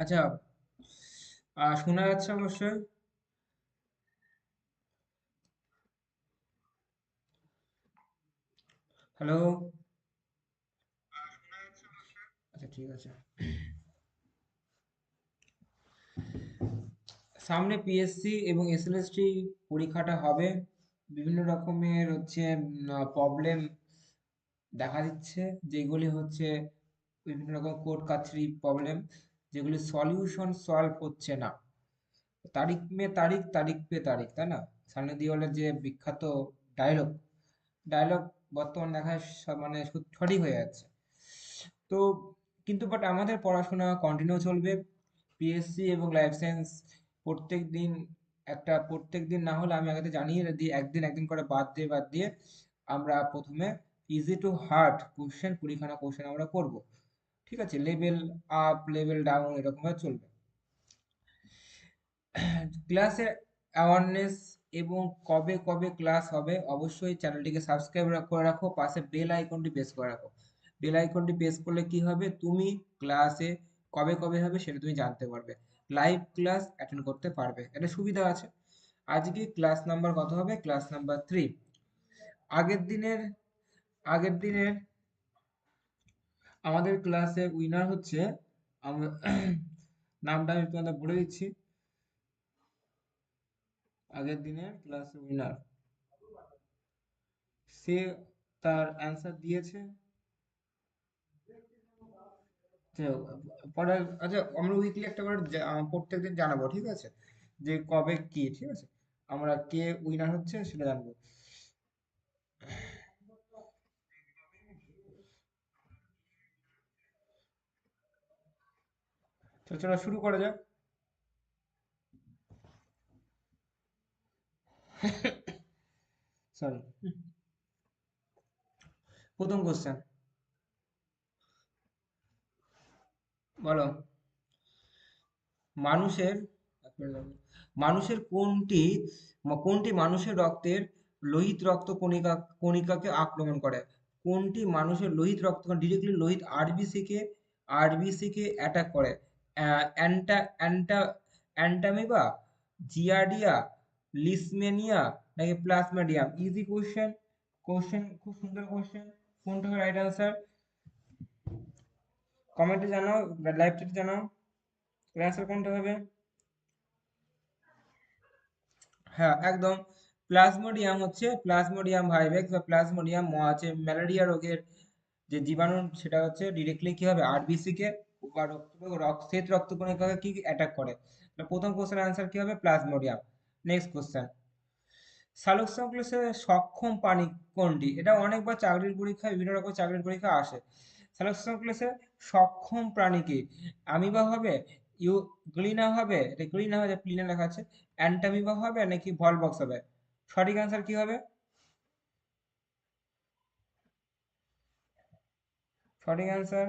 আচ্ছা। আহ, শোনা যাচ্ছে অবশ্যই হ্যালো? আচ্ছা ঠিক আছে। সামনে পিএসসি এবং এসএলএসটি পরীক্ষাটা হবে। বিভিন্ন রকমের হচ্ছে প্রবলেম দেখা দিচ্ছে। যেগুলি হচ্ছে বিভিন্ন রকম কোর্ট কাছারি প্রবলেম যেগুলি সলিউশন সলভ হচ্ছে না। তারিখ মে তারিখ তারিখ পে তারিখ, তাই না? সানি দেওয়ালের যে বিখ্যাত ডায়লগ ডায়লগ বর্তমান দেখা মানে সঠিক হয়ে যাচ্ছে। তো কিন্তু বাট আমাদের পড়াশোনা কন্টিনিউ চলবে। পিএসসি এবং লাইফ সায়েন্স প্রত্যেক দিন একটা, প্রত্যেক দিন না হলে আমি আগে জানিয়ে দিই, একদিন একদিন করে বাদ দিয়ে বাদ দিয়ে আমরা প্রথমে ইজি টু হার্ড কোশ্চেন কুড়িখানা কোশ্চেন আমরা করব। ঠিক আছে? লেভেল আপ লেভেল ডাউন এরকম ভাবে চলবে। ক্লাসের অ্যাওয়ারনেস এবং কবে কবে ক্লাস হবে অবশ্যই চ্যানেলটিকে সাবস্ক্রাইব করে রাখো। পাশে বেল আইকনটি প্রেস করে রাখো। বেল আইকনটি প্রেস করলে কি হবে? তুমি ক্লাসে কবে কবে হবে সেটা তুমি জানতে পারবে। লাইভ ক্লাস অ্যাটেন্ড করতে পারবে। এটা সুবিধা আছে। আজকে ক্লাস নাম্বার কত হবে? ক্লাস নাম্বার থ্রি আগের দিনের আগের দিনের আমাদের ক্লাসে উইনার হচ্ছে নামটা আমি তোমাদের বলে দিচ্ছি। আগের দিনের ক্লাসের উইনার সে তার অ্যান্সার দিয়েছে। পরে আচ্ছা আমরা উইকলি একটা করে প্রত্যেকদিন জানাব, ঠিক আছে? যে কবে কি, ঠিক আছে? আমরা কে উইনার হচ্ছে সেটা জানব। তো চলো শুরু করা যাক। সরি প্রথম কোশ্চেন বলো। মানুষের মানুষের কোনটি কোনটি মানুষের রক্তের লোহিত রক্ত কণিকা, কণিকাকে আক্রমণ করে? কোনটি মানুষের লোহিত রক্ত ডিরেক্টলি লোহিত আরবিসি কে আরবিসি কে অ্যাটাক করে? অ্যান্টা অ্যান্টা, অ্যান্টামিবা, জিয়ার্ডিয়া, লিসমেনিয়া নাকি প্লাজমেডিয়াম? ইজি কোশ্চেন কোশ্চেন খুব সুন্দর কোশ্চেন কোনটা হবে রাইট আনসার কমেন্টে জানাও লাইভ চ্যাটে জানাও অ্যান্সার কোনটা হবে? হ্যাঁ একদম। প্লাজমোডিয়াম হচ্ছে, প্লাজমোডিয়াম ভাইভেক্স বা প্লাজমোডিয়াম আছে ম্যালেরিয়া রোগের যে জীবাণু, সেটা হচ্ছে ডিরেক্টলি কি হবে? আরবিসি কে বা রক্ত শ্বেত রক্তকণিকাকে কি অ্যাটাক করে? প্রথম কোশ্চেনের আনসার কি হবে? প্লাজমোডিয়াম। নেক্সট কোশ্চেন সালোক সংশ্লেষে সক্ষম প্রাণী কোনটি? এটা অনেকবার চাকরির পরীক্ষায়, বিভিন্ন রকম চাকরির পরীক্ষা আসে। সালোক সংশ্লেষে সক্ষম প্রাণী কি? আমিবা হবে? ইউ, গ্লিনা হবে? এটা গ্লিনা হবে, প্লিনা লেখা আছে। অ্যান্টামিবা হবে? নাকি ভলবক্স হবে? সঠিক আনসার কি হবে? সঠিক আনসার